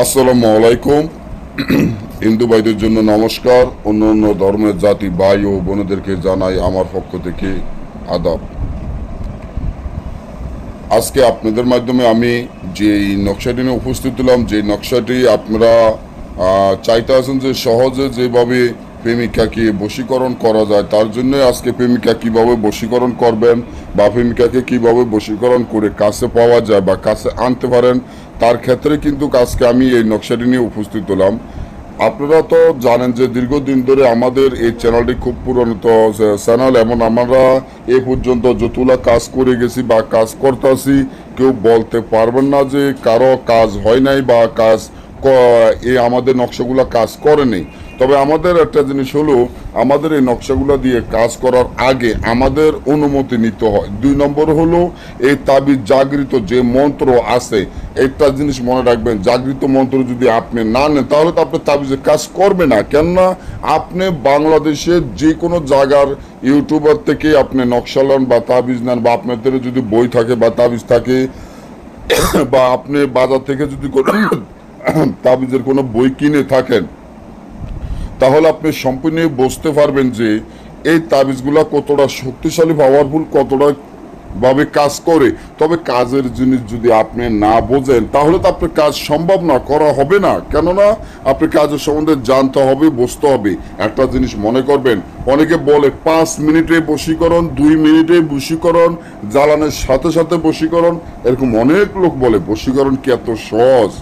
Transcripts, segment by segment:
আসসালামু আলাইকুম। হিন্দু ভাইদের জন্য নমস্কার। অন্য অন্য ধর্মের জাতি, ভাই ও বোনদেরকে জানাই আমার পক্ষ থেকে আদাব। আজকে আপনাদের মাধ্যমে আমি যে নকশাটি নিয়ে উপস্থিত হলাম যে নকশাটি আপনারা চাইতে আছেন যে সহজে যেভাবে প্রেমিকাকে বশীকরণ করা যায়, তার জন্য আজকে প্রেমিকা কীভাবে বশীকরণ করবেন বা প্রেমিকাকে কীভাবে বশীকরণ করে কাছে পাওয়া যায় বা কাছে আনতে পারেন তার ক্ষেত্রে কিন্তু আজকে আমি এই নকশাটি নিয়ে উপস্থিত হলাম। আপনারা তো জানেন যে দীর্ঘদিন ধরে আমাদের এই চ্যানেলটি খুব পুরনো তো চ্যানেল, এমন আমরা এ পর্যন্ত যতগুলা কাজ করে গেছি বা কাজ করতেছি কেউ বলতে পারবেন না যে কারও কাজ হয় নাই বা কাজ এই আমাদের নকশাগুলো কাজ করেনি তবে আমাদের একটা জিনিস হলো, আমাদের এই নকশাগুলো দিয়ে কাজ করার আগে আমাদের অনুমতি নিতে হয়। দুই নম্বর হলো, এই তাবিজ জাগৃত যে মন্ত্র আছে, একটা জিনিস মনে রাখবেন, জাগৃত মন্ত্র যদি আপনি না নেন, তাহলে তো আপনি তাবিজে কাজ করবে না। কেননা, আপনি বাংলাদেশের যে কোনো জায়গার ইউটিউবার থেকে আপনি নকশা লন বা তাবিজ নেন, বা আপনাদের যদি বই থাকে বা তাবিজ থাকে, বা আপনি বাজার থেকে যদি কোনো তাবিজের কোনো বই কিনে থাকেন তাহলে আপনি সম্পূর্ণ বুঝতে পারবেন যে এই তাবিজগুলা কতটা শক্তিশালী পাওয়ারফুল কতটা ভাবে কাজ করে। তবে কাজের জিনিস যদি আপনি না বোঝেন, তাহলে তো আপনার কাজ সম্ভব না, করা হবে না। কেননা আপনি কাজের সম্বন্ধে জানতে হবে, বুঝতে হবে। একটা জিনিস মনে করবেন, অনেকে বলে পাঁচ মিনিটে বশীকরণ, দুই মিনিটে বশীকরণ, জ্বালানোর সাথে সাথে বশীকরণ, এরকম অনেক লোক বলে, বশীকরণ কি এত সহজ?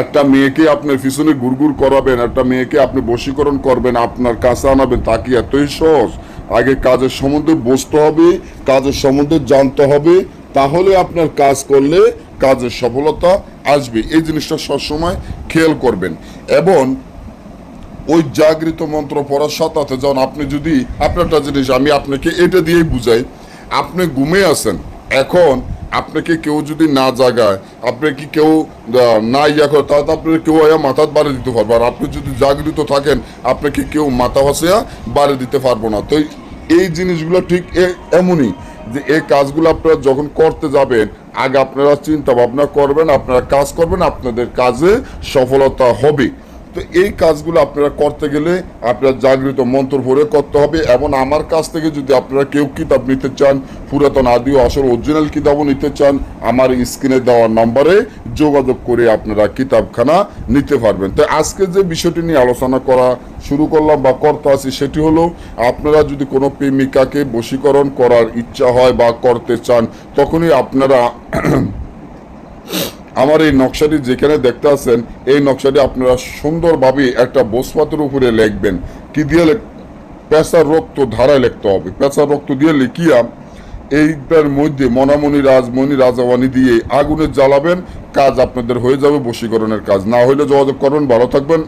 একটা মেয়েকে আপনার পিছনে গুড়গুড় করাবেন, একটা মেয়েকে আপনি বশীকরণ করবেন, আপনার কাছে আনাবেন, তা কি এতই সহজ? আগে কাজের সম্বন্ধে বুঝতে হবে, কাজের সম্বন্ধে জানতে হবে, তাহলে আপনার কাজ করলে কাজের সফলতা আসবে। এই জিনিসটা সবসময় খেয়াল করবেন। এবং ওই জাগৃত মন্ত্র পড়ার সাথে যখন আপনি যদি আপনার একটা জিনিস, আমি আপনাকে এটা দিয়েই বুঝাই, আপনি ঘুমে আছেন, এখন আপনাকে কেউ যদি না জাগায় আপনি কি কেউ না ইয়া করে, তাহলে আপনার কেউ আয়া মাথাত বাড়ি দিতে পারবে। আর আপনি যদি জাগৃত থাকেন, আপনাকে কেউ মাথা ভাসিয়া বাড়ি দিতে পারব না। তো এই জিনিসগুলো ঠিক এমনই যে এই কাজগুলো আপনারা যখন করতে যাবেন, আগে আপনারা চিন্তা ভাবনা করবেন, আপনারা কাজ করবেন, আপনাদের কাজে সফলতা হবে। তো এই কাজগুলো আপনারা করতে গেলে আপনারা জাগৃত মন্ত্র ভরে করতে হবে এবং আমার কাছ থেকে যদি আপনারা কেউ কিতাব নিতে চান, পুরাতন আদি আসল অরিজিনাল কিতাবও নিতে চান, আমার স্ক্রিনে দেওয়া নম্বরে যোগাযোগ করে আপনারা কিতাবখানা নিতে পারবেন। তো আজকে যে বিষয়টি নিয়ে আলোচনা করা শুরু করলাম বা করতে আছি সেটি হলো, আপনারা যদি কোনো প্রেমিকাকে বশীকরণ করার ইচ্ছা হয় বা করতে চান, তখনই আপনারা আমার এই নকশাটি যেখানে দেখতে আছেন, এই নকশাটি আপনারা সুন্দরভাবে একটা বসপাতের উপরে লিখবেন। কি দিয়ে পেঁচার রক্ত ধারায় লিখতে হবে। পেঁচার রক্ত দিয়ে লিখিয়া এইটার মধ্যে মনামণি, রাজমণি রাজাওয়ানি দিয়ে আগুনে জ্বালাবেন, কাজ আপনাদের হয়ে যাবে বশীকরণের কাজ। না হলে যোগাযোগ করবেন, ভালো থাকবেন।